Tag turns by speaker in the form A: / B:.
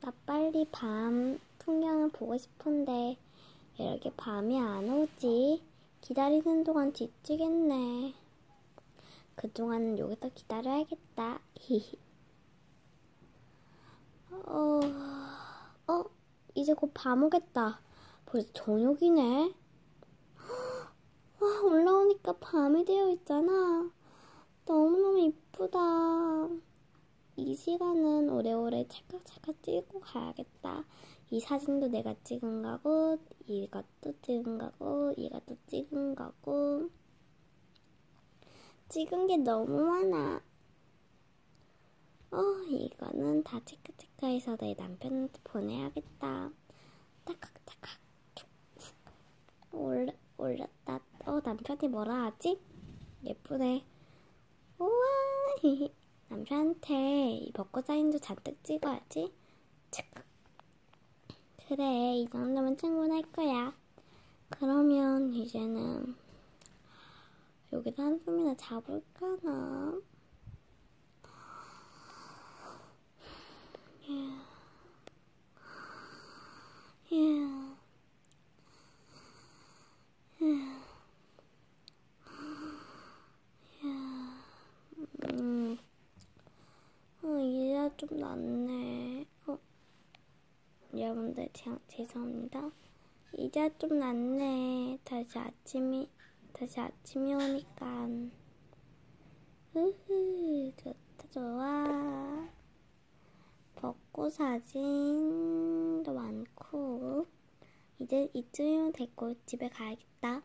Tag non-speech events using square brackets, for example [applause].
A: 나 빨리 밤 풍경을 보고 싶은데 왜 이렇게 밤이 안 오지? 기다리는 동안 지치겠네. 그동안은 여기서 기다려야겠다. 히히. 어, 어, 이제 곧 밤 오겠다. 벌써 저녁이네. 와, 올라오니까 밤이 되어 있잖아. 너무너무 이쁘다. 이 시간은 오래오래 찰칵찰칵 찍고 가야겠다. 이 사진도 내가 찍은 거고, 이것도 찍은 거고, 이것도 찍은 거고. 찍은 게 너무 많아. 어, 이거는 다 체크체크해서 내 남편한테 보내야겠다. 타칵타칵. 올라, 올렸다. 어, 남편이 뭐라 하지? 예쁘네. 우와, [laughs] 남편한테 이 벚꽃 사진도 잔뜩 찍어야지. 그래, 이 정도면 충분할 거야. 그러면 이제는 여기다 한숨이나 자볼까나? 예. 예. 음. 어, 이제야 좀 낫네. 어. 여러분들, 제, 죄송합니다. 이제야 좀 낫네. 다시 아침이, 다시 아침이 오니까. 으흐, 좋다, 좋아. 벚꽃 사진도 많고. 이제 이쯤이면 됐고, 집에 가야겠다.